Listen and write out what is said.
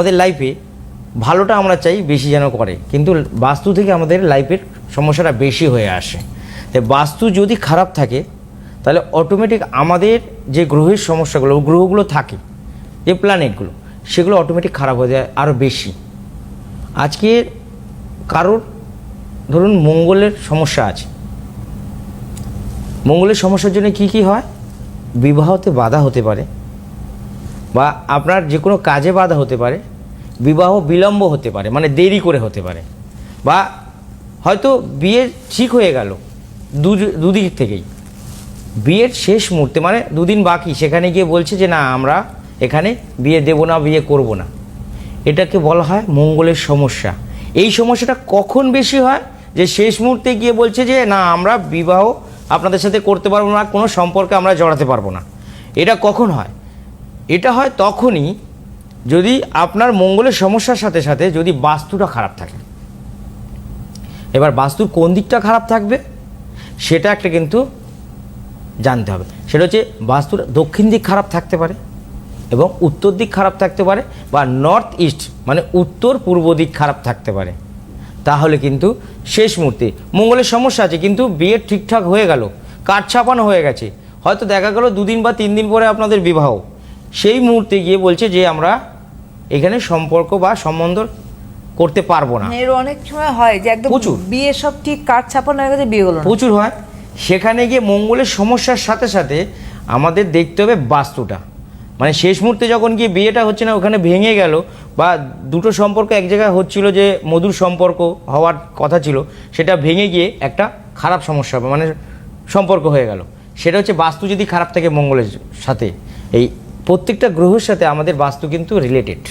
আমাদের লাইফে ভালোটা আমরা চাই বেশি যেন করে। কিন্তু বাস্তু থেকে আমাদের লাইফের সমস্যাটা বেশি হয়ে আসে। তাই বাস্তু যদি খারাপ থাকে, তাহলে অটোমেটিক আমাদের যে গ্রহের সমস্যাগুলো গ্রহগুলো থাকে, যে প্ল্যানেটগুলো সেগুলো অটোমেটিক খারাপ হয়ে যায় আরও বেশি। আজকে কারোর, ধরুন মঙ্গলের সমস্যা আছে। মঙ্গলের সমস্যার জন্য কি কি হয়? বিবাহতে বাধা হতে পারে বা আপনার যে কোনো কাজে বাধা হতে পারে। বিবাহ বিলম্ব হতে পারে মানে দেরি করে হতে পারে। বা হয়তো বিয়ে ঠিক হয়ে গেল দু দুদিক থেকেই। বিয়ের শেষ মুহূর্তে মানে দুদিন বাকি, সেখানে গিয়ে বলছে যে, না, আমরা এখানে বিয়ে দেব না, বিয়ে করব না। এটাকে বলা হয় মঙ্গলের সমস্যা। এই সমস্যাটা কখন বেশি হয়? যে শেষ মুহূর্তে গিয়ে বলছে যে, না, আমরা বিবাহ আপনাদের সাথে করতে পারব না, কোনো সম্পর্কে আমরা জড়াতে পারব না। এটা কখন হয়? এটা হয় তখনই যদি আপনার মঙ্গলের সমস্যার সাথে সাথে যদি বাস্তুটা খারাপ থাকে। এবার বাস্তুর কোন দিকটা খারাপ থাকবে, সেটা একটা কিন্তু জানতে হবে। সেটা হচ্ছে বাস্তুর দক্ষিণ দিক খারাপ থাকতে পারে এবং উত্তর দিক খারাপ থাকতে পারে বা নর্থ ইস্ট মানে উত্তর পূর্ব দিক খারাপ থাকতে পারে। তাহলে কিন্তু শেষ মুহূর্তে মঙ্গলের সমস্যা আছে, কিন্তু বিয়ে ঠিকঠাক হয়ে গেল, কাঠ ছাপানো হয়ে গেছে। হয়তো দেখা গেল দুদিন বা তিন দিন পরে আপনাদের বিবাহ। সেই মুহূর্তে গিয়ে বলছে যে আমরা এখানে সম্পর্ক বা সম্বন্ধ করতে পারব না। এর অনেক সময় হয় যে একদম প্রচুর। বিয়ে সব ঠিক কার্ড ছাপানো হয়ে গেছে বিয়ে হলো প্রচুর হয়। সেখানে গিয়ে মঙ্গলের সমস্যার সাথে সাথে আমাদের দেখতে হবে বাস্তুটা। মানে শেষ মুহূর্তে যখন গিয়ে বিয়েটা হচ্ছে না ওখানে ভেঙে গেল বা দুটো সম্পর্ক এক জায়গায় হচ্ছিল যে মধুর সম্পর্ক হওয়ার কথা ছিল সেটা ভেঙে গিয়ে একটা খারাপ সমস্যা হবে মানে সম্পর্ক হয়ে গেল। সেটা হচ্ছে বাস্তু যদি খারাপ থাকে মঙ্গলের সাথে এই প্রত্যেকটা গ্রহের সাথে আমাদের বাস্তু কিন্তু রিলেটেড